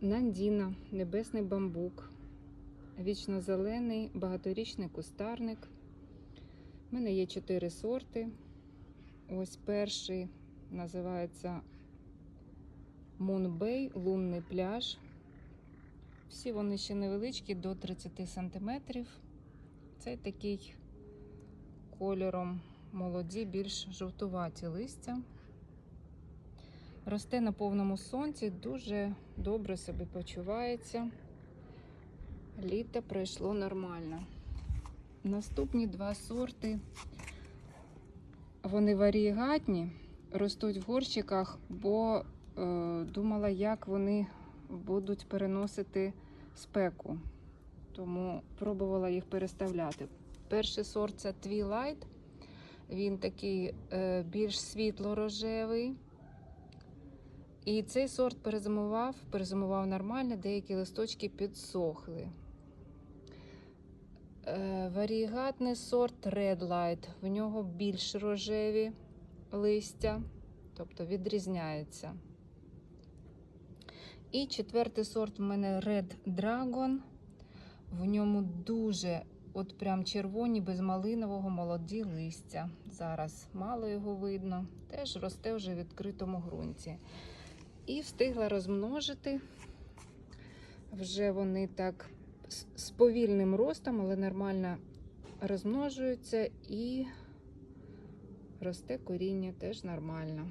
Нандіна, небесний бамбук, вічно-зелений, багаторічний кустарник. У мене є чотири сорти. Ось перший називається Мунбей, лунний пляж. Всі вони ще невеличкі, до 30 см. Цей такий кольором молоді, більш жовтуваті листя. Росте на повному сонці, дуже добре себе почувається. Літо пройшло нормально. Наступні два сорти. Вони варієгатні, ростуть в горщиках, бо е, думала, як вони будуть переносити спеку. Тому пробувала їх переставляти. Перший сорт це Twilight. Він такий е, більш світло-рожевий. І цей сорт перезимував, перезимував нормально, деякі листочки підсохли. Е, варігатний сорт Red Light. В нього більш рожеві листя, тобто відрізняється. І четвертий сорт в мене Red Dragon. В ньому дуже от прям червоні, без малинового молоді листя. Зараз мало його видно. Теж росте вже в відкритому ґрунті. І встигла розмножити. Вже вони так з- повільним ростом, але нормально розмножуються і росте коріння теж нормально.